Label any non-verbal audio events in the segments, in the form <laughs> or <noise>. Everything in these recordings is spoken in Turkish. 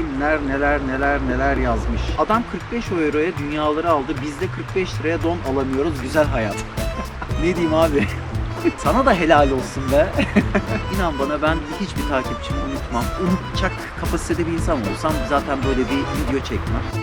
Kimler neler neler neler yazmış. Adam 45 euroya dünyaları aldı. Biz de 45 liraya don alamıyoruz. Güzel hayat. <laughs> ne diyeyim abi? <laughs> Sana da helal olsun be. <laughs> İnan bana ben hiçbir takipçimi unutmam. Unutacak kapasitede bir insan olsam zaten böyle bir video çekmem.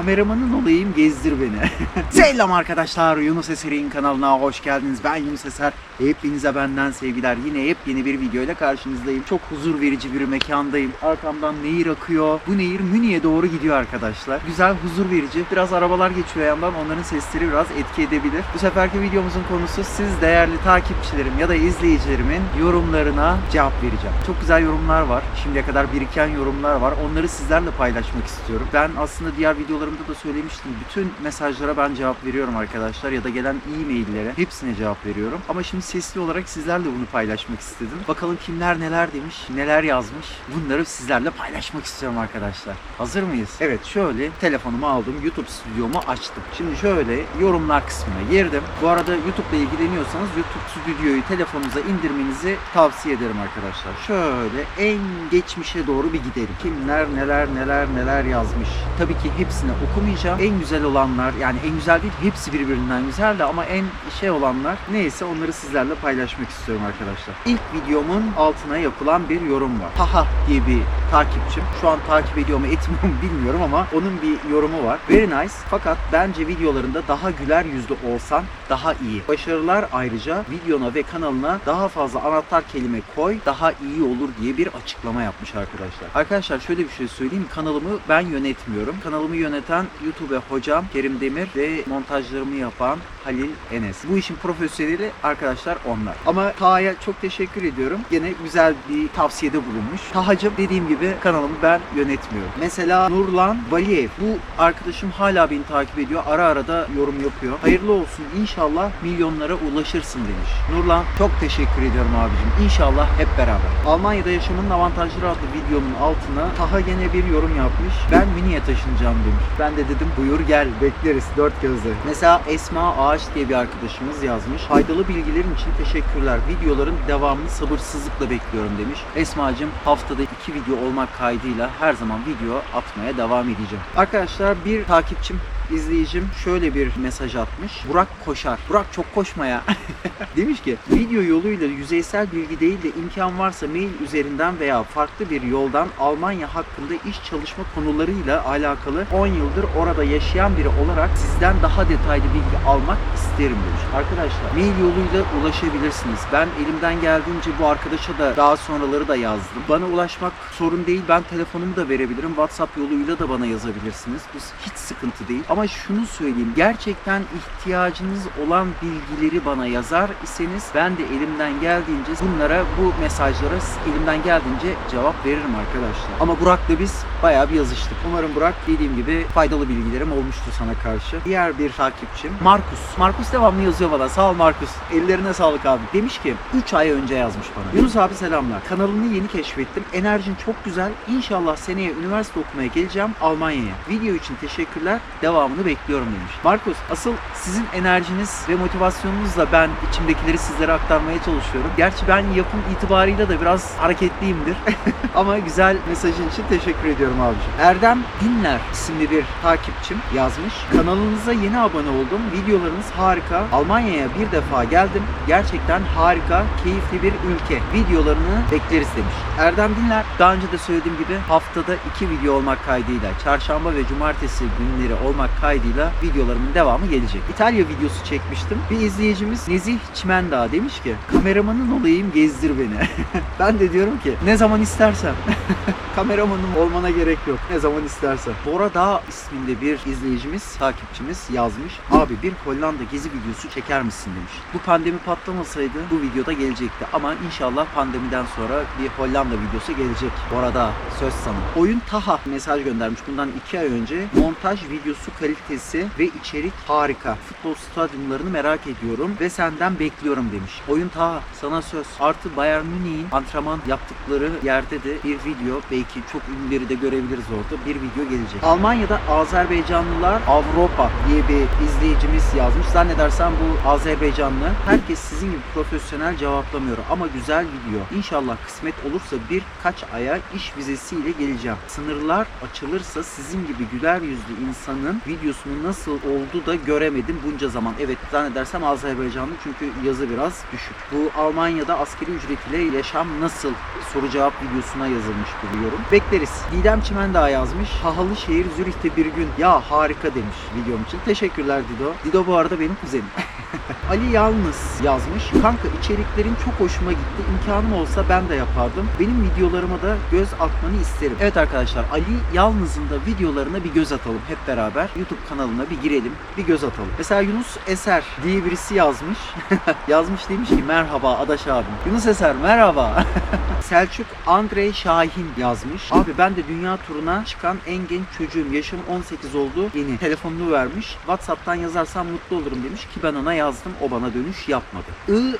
Kameramanın olayım gezdir beni. <laughs> Selam arkadaşlar Yunus Eser'in kanalına hoş geldiniz. Ben Yunus Eser. Hepinize benden sevgiler. Yine yepyeni bir video ile karşınızdayım. Çok huzur verici bir mekandayım. Arkamdan nehir akıyor. Bu nehir Münih'e doğru gidiyor arkadaşlar. Güzel, huzur verici. Biraz arabalar geçiyor yandan. Onların sesleri biraz etki edebilir. Bu seferki videomuzun konusu siz değerli takipçilerim ya da izleyicilerimin yorumlarına cevap vereceğim. Çok güzel yorumlar var. Şimdiye kadar biriken yorumlar var. Onları sizlerle paylaşmak istiyorum. Ben aslında diğer videolarımda da söylemiştim. Bütün mesajlara ben cevap veriyorum arkadaşlar ya da gelen e-maillere hepsine cevap veriyorum. Ama şimdi sesli olarak sizlerle bunu paylaşmak istedim. Bakalım kimler neler demiş, neler yazmış. Bunları sizlerle paylaşmak istiyorum arkadaşlar. Hazır mıyız? Evet şöyle telefonumu aldım. YouTube stüdyomu açtım. Şimdi şöyle yorumlar kısmına girdim. Bu arada YouTube ile ilgileniyorsanız YouTube stüdyoyu telefonunuza indirmenizi tavsiye ederim arkadaşlar. Şöyle en geçmişe doğru bir gidelim. Kimler neler neler neler yazmış. Tabii ki hepsini okumayacağım. En güzel olanlar yani en güzel değil hepsi birbirinden güzel de ama en şey olanlar neyse onları sizlerle paylaşmak istiyorum arkadaşlar. İlk videomun altına yapılan bir yorum var. Haha diye bir takipçim. Şu an takip ediyor mu etmiyor mu bilmiyorum ama onun bir yorumu var. Very nice fakat bence videolarında daha güler yüzlü olsan daha iyi. Başarılar ayrıca videona ve kanalına daha fazla anahtar kelime koy daha iyi olur diye bir açıklama yapmış arkadaşlar. Arkadaşlar şöyle bir şey söyleyeyim. Kanalımı ben yönetmiyorum. Kanalımı yöneten YouTube hocam Kerim Demir ve montajlarımı yapan Halil Enes. Bu işin profesyoneli arkadaşlar onlar. Ama Taha'ya çok teşekkür ediyorum. Gene güzel bir tavsiyede bulunmuş. Taha'cığım dediğim gibi kanalımı ben yönetmiyorum. Mesela Nurlan Valiyev. Bu arkadaşım hala beni takip ediyor. Ara ara da yorum yapıyor. Hayırlı olsun. İnşallah milyonlara ulaşırsın demiş. Nurlan çok teşekkür ediyorum abicim. İnşallah hep beraber. Almanya'da yaşamının avantajları adlı videonun altına Taha gene bir yorum yapmış. Ben Münih'e taşınacağım demiş. Ben de dedim buyur gel bekleriz dört gözle. Mesela Esma Ağaç diye bir arkadaşımız yazmış. Faydalı bilgilerin için teşekkürler. Videoların devamını sabırsızlıkla bekliyorum demiş. Esma'cığım haftada iki video olmak kaydıyla her zaman video atmaya devam edeceğim. Arkadaşlar bir takipçim izleyicim şöyle bir mesaj atmış. Burak koşar. Burak çok koşma ya. <laughs> Demiş ki video yoluyla yüzeysel bilgi değil de imkan varsa mail üzerinden veya farklı bir yoldan Almanya hakkında iş çalışma konularıyla alakalı 10 yıldır orada yaşayan biri olarak sizden daha detaylı bilgi almak isterim demiş. Arkadaşlar mail yoluyla ulaşabilirsiniz. Ben elimden geldiğince bu arkadaşa da daha sonraları da yazdım. Bana ulaşmak sorun değil. Ben telefonumu da verebilirim. WhatsApp yoluyla da bana yazabilirsiniz. Bu hiç sıkıntı değil. Ama şunu söyleyeyim. Gerçekten ihtiyacınız olan bilgileri bana yazar iseniz ben de elimden geldiğince bunlara bu mesajlara elimden geldiğince cevap veririm arkadaşlar. Ama Burak'la biz bayağı bir yazıştık. Umarım Burak dediğim gibi faydalı bilgilerim olmuştur sana karşı. Diğer bir takipçim Markus. Markus devamlı yazıyor bana. Sağ ol Markus. Ellerine sağlık abi. Demiş ki 3 ay önce yazmış bana. Yunus abi selamlar. Kanalını yeni keşfettim. Enerjin çok güzel. İnşallah seneye üniversite okumaya geleceğim Almanya'ya. Video için teşekkürler. Devamını bekliyorum demiş. Markus asıl sizin enerjiniz ve motivasyonunuzla ben içimdekileri sizlere aktarmaya çalışıyorum. Gerçi ben yapım itibarıyla da biraz hareketliyimdir. <laughs> Ama güzel mesajın için teşekkür ediyorum abiciğim. Erdem Dinler isimli bir takipçim yazmış. Kanalınıza yeni abone oldum. Videolarınız harika. Almanya'ya bir defa geldim. Gerçekten harika, keyifli bir ülke. Videolarını bekleriz demiş. Erdem Dinler daha önce de söylediğim gibi haftada iki video olmak kaydıyla çarşamba ve cumartesi günleri olmak kaydıyla videolarımın devamı gelecek. İtalya videosu çekmiştim. Bir izleyicimiz Nezih Çimendağ demiş ki kameramanın olayım gezdir beni. <laughs> ben de diyorum ki ne zaman istersen. <laughs> Kameramanım olmana gerek yok. Ne zaman istersen. Bora Dağ isminde bir izleyicimiz, takipçimiz yazmış. Abi bir Hollanda gezi videosu çeker misin demiş. Bu pandemi patlamasaydı bu videoda gelecekti. Ama inşallah pandemiden sonra bir Hollanda videosu gelecek. Bora Dağ söz sana. Oyun Taha mesaj göndermiş bundan iki ay önce. Montaj videosu kalitesi ve içerik harika. Futbol stadyumlarını merak ediyorum ve senden bekliyorum demiş. Oyun Taha sana söz. Artı Bayern Münih'in antrenman yaptıkları yerde de bir video belki çok ünlüleri de görebiliriz orada. Bir video gelecek. Almanya'da Azerbaycanlılar Avrupa diye bir izleyicimiz yazmış. Zannediyorum Zannedersem bu Azerbaycanlı. Herkes sizin gibi profesyonel cevaplamıyor ama güzel video. İnşallah kısmet olursa birkaç aya iş vizesiyle geleceğim. Sınırlar açılırsa sizin gibi güler yüzlü insanın videosunu nasıl oldu da göremedim bunca zaman. Evet zannedersem Azerbaycanlı çünkü yazı biraz düşük. Bu Almanya'da askeri ücret ile yaşam nasıl soru cevap videosuna yazılmış bir yorum. Bekleriz. Didem Çimendağ yazmış. Hahalı şehir Zürih'te bir gün. Ya harika demiş videom için. Teşekkürler Dido. Dido bu arada benim exemplo. <laughs> Ali Yalnız yazmış. Kanka içeriklerin çok hoşuma gitti. İmkanım olsa ben de yapardım. Benim videolarıma da göz atmanı isterim. Evet arkadaşlar Ali Yalnız'ın da videolarına bir göz atalım hep beraber. YouTube kanalına bir girelim, bir göz atalım. Mesela Yunus Eser diye birisi yazmış. <laughs> yazmış demiş ki merhaba Adaş abim. Yunus Eser merhaba. <laughs> Selçuk Andrei Şahin yazmış. Abi ben de dünya turuna çıkan en genç çocuğum. Yaşım 18 oldu. Yeni telefonunu vermiş. WhatsApp'tan yazarsam mutlu olurum demiş ki ben ona yazdım. O bana dönüş yapmadı.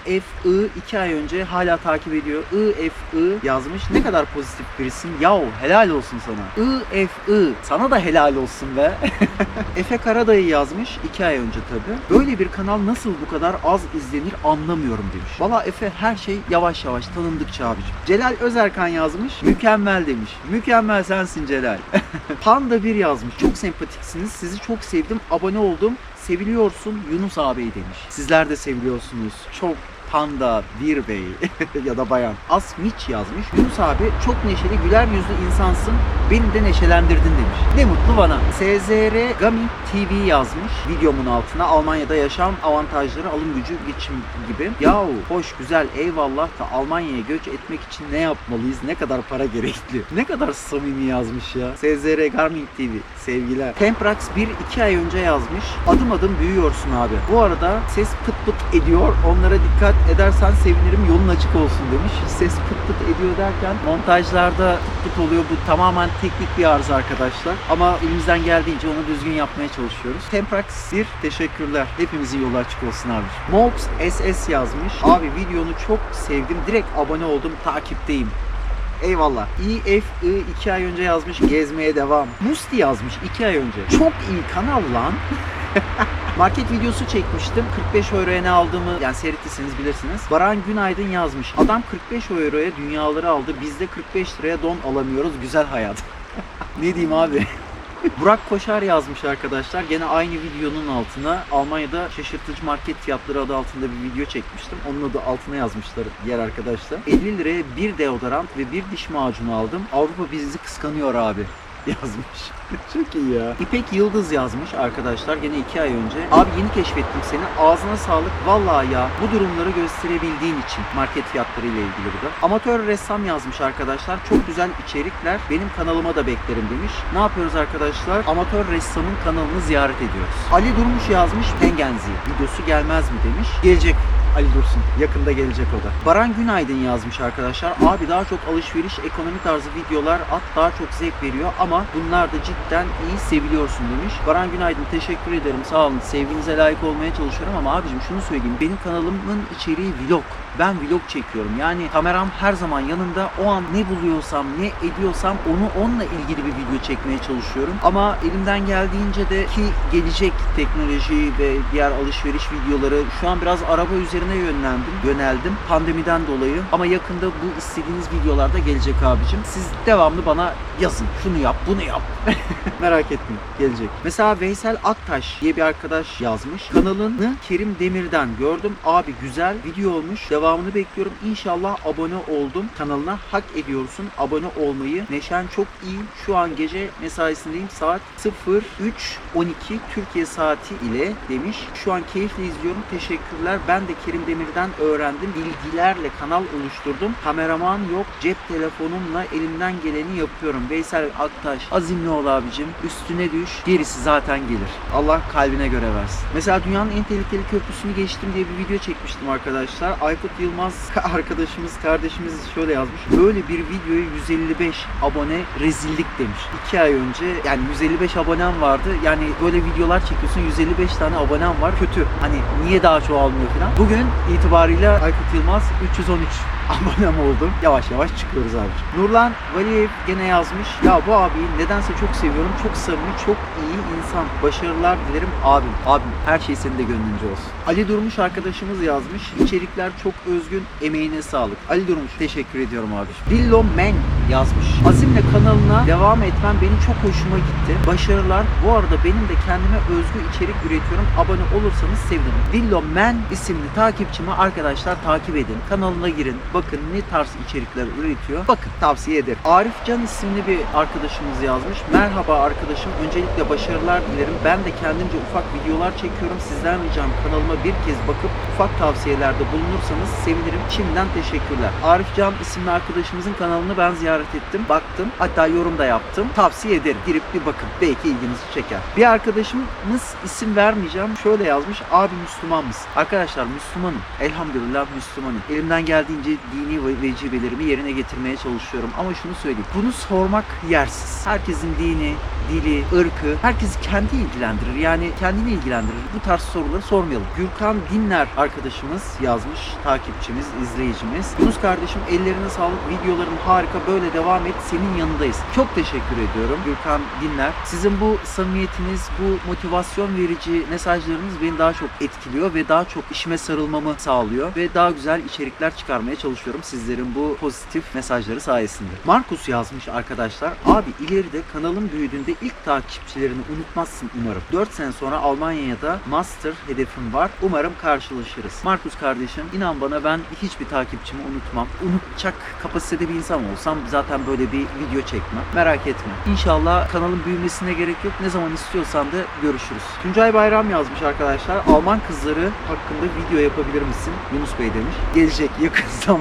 IFI 2 ay önce hala takip ediyor. IFI yazmış. Ne kadar pozitif birisin. Yahu helal olsun sana. IFI sana da helal olsun be. <laughs> Efe Karadayı yazmış 2 ay önce tabi. Böyle bir kanal nasıl bu kadar az izlenir anlamıyorum demiş. Valla Efe her şey yavaş yavaş tanındıkça abicim. Celal Özerkan yazmış. Mükemmel demiş. Mükemmel sensin Celal. <laughs> Panda 1 yazmış. Çok sempatiksiniz. Sizi çok sevdim. Abone oldum. Seviliyorsun Yunus ağabey demiş. Sizler de seviliyorsunuz. Çok Panda bir bey <laughs> ya da bayan Asmiç yazmış. Yunus abi çok neşeli güler yüzlü insansın. Beni de neşelendirdin demiş. Ne mutlu bana. SZR Gami TV yazmış. Videomun altına Almanya'da yaşam avantajları, alım gücü, geçim gibi. Yahu hoş güzel eyvallah da Almanya'ya göç etmek için ne yapmalıyız? Ne kadar para gerekli? Ne kadar samimi yazmış ya. SZR Garmin TV sevgiler. Temprax 1-2 ay önce yazmış. Adım adım büyüyorsun abi. Bu arada ses pıt pıt ediyor. Onlara dikkat edersen sevinirim yolun açık olsun demiş. Ses pıt pıt ediyor derken montajlarda pıt pıt oluyor. Bu tamamen teknik bir arıza arkadaşlar. Ama elimizden geldiğince onu düzgün yapmaya çalışıyoruz. Temprax 1 teşekkürler. Hepimizin yolu açık olsun abi. Mox SS yazmış. Abi videonu çok sevdim. Direkt abone oldum. Takipteyim. Eyvallah. EFI 2 ay önce yazmış gezmeye devam. Musti yazmış 2 ay önce. Çok iyi kanal lan. <laughs> Market videosu çekmiştim. 45 euroya ne aldığımı yani seyrettiyseniz bilirsiniz. Baran Günaydın yazmış. Adam 45 euroya dünyaları aldı. Biz de 45 liraya don alamıyoruz. Güzel hayat. <laughs> ne diyeyim abi? <laughs> Burak Koşar yazmış arkadaşlar. Gene aynı videonun altına Almanya'da şaşırtıcı market fiyatları adı altında bir video çekmiştim. Onun adı altına yazmışlar diğer arkadaşlar. 50 liraya bir deodorant ve bir diş macunu aldım. Avrupa bizi kıskanıyor abi <laughs> yazmış. Çok iyi ya. İpek Yıldız yazmış arkadaşlar gene iki ay önce. Abi yeni keşfettim seni. Ağzına sağlık. Vallahi ya bu durumları gösterebildiğin için market fiyatları ile ilgili bu da. Amatör ressam yazmış arkadaşlar. Çok güzel içerikler. Benim kanalıma da beklerim demiş. Ne yapıyoruz arkadaşlar? Amatör ressamın kanalını ziyaret ediyoruz. Ali Durmuş yazmış. Pengenzi. Videosu gelmez mi demiş. Gelecek. Ali Dursun. Yakında gelecek o da. Baran Günaydın yazmış arkadaşlar. Abi daha çok alışveriş, ekonomi tarzı videolar at daha çok zevk veriyor ama bunlar da cidden iyi seviliyorsun demiş. Baran Günaydın teşekkür ederim. Sağ olun. Sevginize layık olmaya çalışıyorum ama abicim şunu söyleyeyim. Benim kanalımın içeriği vlog. Ben vlog çekiyorum. Yani kameram her zaman yanında. O an ne buluyorsam, ne ediyorsam onu onunla ilgili bir video çekmeye çalışıyorum. Ama elimden geldiğince de ki gelecek teknoloji ve diğer alışveriş videoları şu an biraz araba üzerine yönlendim, yöneldim pandemiden dolayı. Ama yakında bu istediğiniz videolarda gelecek abicim. Siz devamlı bana yazın. Şunu yap, bunu yap. <laughs> Merak etmeyin. Gelecek. Mesela Veysel Aktaş diye bir arkadaş yazmış. Kanalını Kerim Demir'den gördüm. Abi güzel video olmuş. Devamını bekliyorum. İnşallah abone oldum. Kanalına hak ediyorsun. Abone olmayı. Neşen çok iyi. Şu an gece mesaisindeyim. Saat 03.12 Türkiye saati ile demiş. Şu an keyifle izliyorum. Teşekkürler. Ben de Kerim Demir'den öğrendim. Bilgilerle kanal oluşturdum. Kameraman yok. Cep telefonumla elimden geleni yapıyorum. Veysel Aktaş azimli ol abicim. Üstüne düş. Gerisi zaten gelir. Allah kalbine göre versin. Mesela dünyanın en tehlikeli köprüsünü geçtim diye bir video çekmiştim arkadaşlar. Aykut Yılmaz <laughs> arkadaşımız, kardeşimiz şöyle yazmış. Böyle bir videoya 155 abone rezillik demiş. 2 ay önce yani 155 abonem vardı. Yani böyle videolar çekiyorsun 155 tane abonem var. Kötü. Hani niye daha çoğalmıyor falan. Bugün itibariyle Aykut Yılmaz 313 <laughs> abonem oldum. Yavaş yavaş çıkıyoruz abi. Nurlan Valiyev gene yazmış. Ya bu abiyi nedense çok seviyorum. Çok samimi, çok iyi insan. Başarılar dilerim abim. Abim her şey senin de gönlünce olsun. Ali Durmuş arkadaşımız yazmış. İçerikler çok özgün. Emeğine sağlık. Ali Durmuş teşekkür ediyorum abi. Dillo Men yazmış. Azimle kanalına devam etmen benim çok hoşuma gitti. Başarılar. Bu arada benim de kendime özgü içerik üretiyorum. Abone olursanız sevinirim. Dillo Men isimli takipçimi arkadaşlar takip edin. Kanalına girin. Bakın ne tarz içerikler üretiyor. Bakın tavsiye ederim. Arif Can isimli bir arkadaşımız yazmış. Merhaba arkadaşım. Öncelikle başarılar dilerim. Ben de kendimce ufak videolar çekiyorum. Sizden ricam kanalıma bir kez bakıp ufak tavsiyelerde bulunursanız sevinirim. Şimdiden teşekkürler. Arif Can isimli arkadaşımızın kanalını ben ziyaret ettim. Baktım. Hatta yorum da yaptım. Tavsiye ederim. Girip bir bakın. Belki ilginizi çeker. Bir arkadaşımız isim vermeyeceğim. Şöyle yazmış. Abi Müslüman mısın? Arkadaşlar Müslümanım. Elhamdülillah Müslümanım. Elimden geldiğince dini ve- vecibelerimi yerine getirmeye çalışıyorum. Ama şunu söyleyeyim. Bunu sormak yersiz. Herkesin dini, dili, ırkı, herkesi kendi ilgilendirir. Yani kendini ilgilendirir. Bu tarz soruları sormayalım. Gürkan Dinler arkadaşımız yazmış. Takipçimiz, izleyicimiz. Yunus kardeşim ellerine sağlık. Videoların harika. Böyle devam et. Senin yanındayız. Çok teşekkür ediyorum Gürkan Dinler. Sizin bu samimiyetiniz, bu motivasyon verici mesajlarınız beni daha çok etkiliyor ve daha çok işime sarılmamı sağlıyor ve daha güzel içerikler çıkarmaya çalışıyorum sizlerin bu pozitif mesajları sayesinde. Markus yazmış arkadaşlar. Abi ileride kanalın büyüdüğünde ilk takipçilerini unutmazsın umarım. 4 sene sonra Almanya'ya da master hedefim var. Umarım karşılaşırız. Markus kardeşim inan bana ben hiçbir takipçimi unutmam. Unutacak kapasitede bir insan olsam zaten böyle bir video çekmem. Merak etme. İnşallah kanalın büyümesine gerek yok. Ne zaman istiyorsan da görüşürüz. Tuncay Bayram yazmış arkadaşlar. Alman kızları hakkında video yapabilir misin? Yunus Bey demiş. Gelecek yakın <laughs> zamanda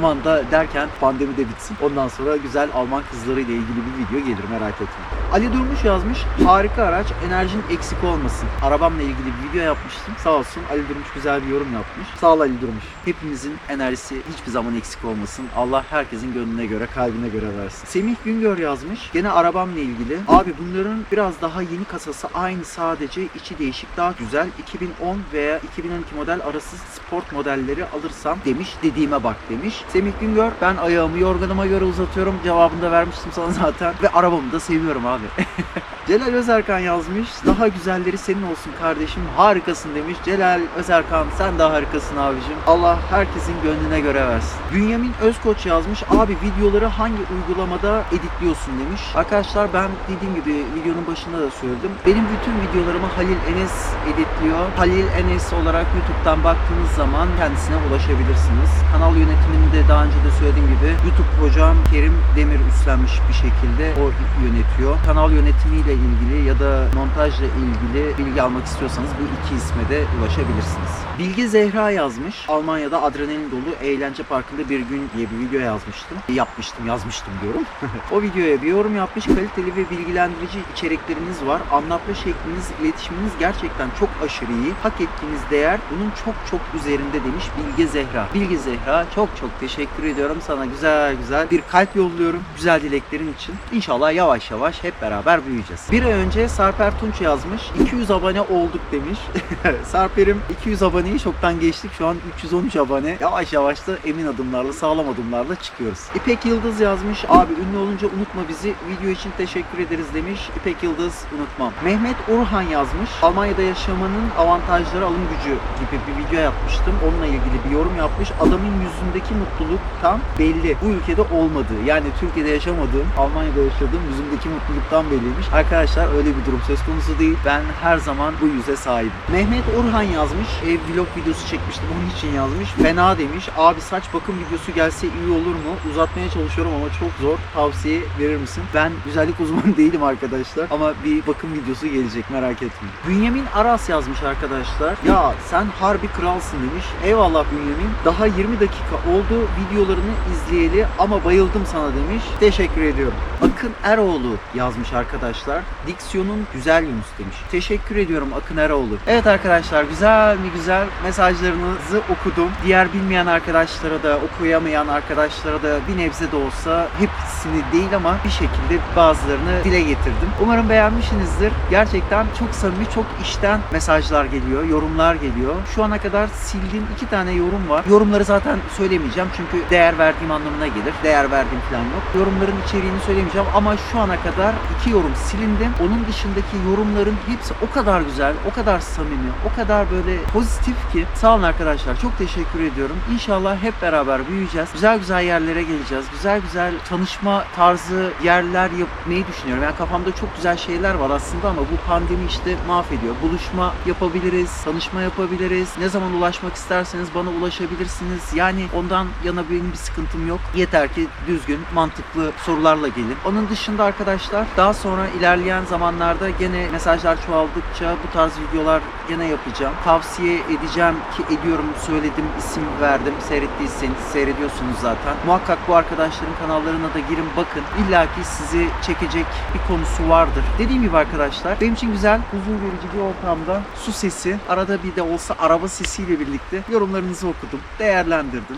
derken pandemi de bitsin. Ondan sonra güzel Alman kızları ile ilgili bir video gelir merak etme. Ali Durmuş yazmış. Harika araç. Enerjin eksik olmasın. Arabamla ilgili bir video yapmıştım. Sağ olsun Ali Durmuş güzel bir yorum yapmış. Sağ ol Ali Durmuş. Hepimizin enerjisi hiçbir zaman eksik olmasın. Allah herkesin gönlüne göre, kalbine göre versin. Semih Güngör yazmış. Gene arabamla ilgili. Abi bunların biraz daha yeni kasası aynı sadece içi değişik daha güzel. 2010 veya 2012 model arası sport modelleri alırsam demiş. Dediğime bak demiş. Semih Güngör ben ayağımı yorganıma göre uzatıyorum. Cevabını da vermiştim sana zaten. Ve arabamı da seviyorum abi. <laughs> Celal Özerkan yazmış. Daha güzelleri senin olsun kardeşim. Harikasın demiş. Celal Özerkan sen de harikasın abicim. Allah herkesin gönlüne göre versin. Bünyamin Özkoç yazmış. Abi videoları hangi uygulamada editliyorsun demiş. Arkadaşlar ben dediğim gibi videonun başında da söyledim. Benim bütün videolarımı Halil Enes editliyor. Halil Enes olarak YouTube'dan baktığınız zaman kendisine ulaşabilirsiniz. Kanal yönetimini de daha önce de söylediğim gibi YouTube hocam Kerim Demir üstlenmiş bir şekilde o yönetiyor. Kanal yönetimiyle ilgili ya da montajla ilgili bilgi almak istiyorsanız bu iki isme de ulaşabilirsiniz. Bilge Zehra yazmış. Almanya'da adrenalin dolu eğlence parkında bir gün diye bir video yazmıştım. Yapmıştım, yazmıştım diyorum. <laughs> o videoya bir yorum yapmış. Kaliteli ve bilgilendirici içerikleriniz var. Anlatma şekliniz, iletişiminiz gerçekten çok aşırı iyi. Hak ettiğiniz değer bunun çok çok üzerinde demiş Bilge Zehra. Bilge Zehra çok çok teşekkür ediyorum sana güzel güzel bir kalp yolluyorum. Güzel dileklerin için. İnşallah yavaş yavaş hep beraber büyüyeceğiz. Bir ay önce Sarper Tunç yazmış. 200 abone olduk demiş. <laughs> Sarper'im 200 aboneyi çoktan geçtik. Şu an 313 abone. Yavaş yavaş da emin adımlarla, sağlam adımlarla çıkıyoruz. İpek Yıldız yazmış. Abi ünlü olunca unutma bizi. Video için teşekkür ederiz demiş. İpek Yıldız unutmam. Mehmet Orhan yazmış. Almanya'da yaşamanın avantajları alım gücü gibi bir video yapmıştım. Onunla ilgili bir yorum yapmış. Adamın yüzündeki mutluluk tam belli. Bu ülkede olmadığı yani Türkiye'de yaşamadığım, Almanya'da yaşadığım yüzümdeki mutluluktan belliymiş. Arkadaşlar öyle bir durum söz konusu değil. Ben her zaman bu yüze sahibim. Mehmet Orhan yazmış. Ev vlog videosu çekmiştim. Onun için yazmış. Fena demiş. Abi saç bakım videosu gelse iyi olur mu? Uzatmaya çalışıyorum ama çok zor. Tavsiye verir misin? Ben güzellik uzmanı <laughs> değilim arkadaşlar. Ama bir bakım videosu gelecek merak etmeyin. Bünyamin Aras yazmış arkadaşlar. Ya sen harbi kralsın demiş. Eyvallah Bünyamin. Daha 20 dakika oldu videolarını izleyeli ama bayıldım sana demiş. Teşekkür ediyorum. Akın Eroğlu yazmış arkadaşlar. Diksiyonun güzel Yunus demiş. Teşekkür ediyorum Akın Eroğlu. Evet arkadaşlar güzel mi güzel mesajlarınızı okudum. Diğer bilmeyen arkadaşlara da okuyamayan arkadaşlara da bir nebze de olsa hepsini değil ama bir şekilde bazılarını dile getirdim. Umarım beğenmişsinizdir. Gerçekten çok samimi, çok işten mesajlar geliyor, yorumlar geliyor. Şu ana kadar sildiğim iki tane yorum var. Yorumları zaten söylemeyeceğim çünkü değer verdiğim anlamına gelir. Değer verdiğim falan yok. Yorumların içeriğini söylemeyeceğim ama şu ana kadar iki yorum silindi. Onun dışındaki yorumların hepsi o kadar güzel, o kadar samimi, o kadar böyle pozitif ki sağ olun arkadaşlar. Çok teşekkür ediyorum. İnşallah hep beraber büyüyeceğiz. Güzel güzel yerlere geleceğiz. Güzel güzel tanışma tarzı yerler yapmayı düşünüyorum. Yani kafamda çok güzel şeyler var aslında ama bu pandemi işte mahvediyor. Buluşma yapabiliriz, tanışma yapabiliriz. Ne zaman ulaşmak isterseniz bana ulaşabilirsiniz. Yani ondan yana benim bir sıkıntım yok. Yeter ki düzgün, mantıklı sorularla gelin. Onun dışında arkadaşlar daha sonra ilerleyen zamanlarda gene mesajlar çoğaldıkça bu tarz videolar gene yapacağım. Tavsiye edeceğim ki ediyorum söyledim, isim verdim. Seyrettiyseniz seyrediyorsunuz zaten. Muhakkak bu arkadaşların kanallarına da girin bakın. İlla ki sizi çekecek bir konusu vardır. Dediğim gibi arkadaşlar benim için güzel, huzur verici bir ortamda su sesi, arada bir de olsa araba sesiyle birlikte yorumlarınızı okudum, değerlendirdim.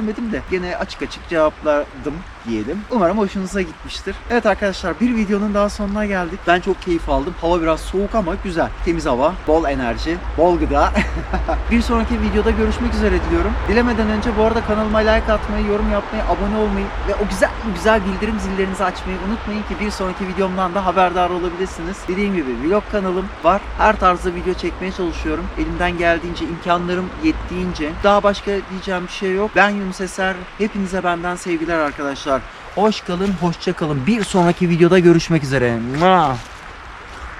Değerlendirmedim de gene açık açık cevapladım diyelim. Umarım hoşunuza gitmiştir. Evet arkadaşlar bir videonun daha sonuna geldik. Ben çok keyif aldım. Hava biraz soğuk ama güzel. Temiz hava, bol enerji, bol gıda. <laughs> bir sonraki videoda görüşmek üzere diliyorum. Dilemeden önce bu arada kanalıma like atmayı, yorum yapmayı, abone olmayı ve o güzel güzel bildirim zillerinizi açmayı unutmayın ki bir sonraki videomdan da haberdar olabilirsiniz. Dediğim gibi vlog kanalım var. Her tarzda video çekmeye çalışıyorum. Elimden geldiğince, imkanlarım yettiğince. Daha başka diyeceğim bir şey yok. Ben Yunus Eser. Hepinize benden sevgiler arkadaşlar. Hoş kalın, hoşça kalın. Bir sonraki videoda görüşmek üzere.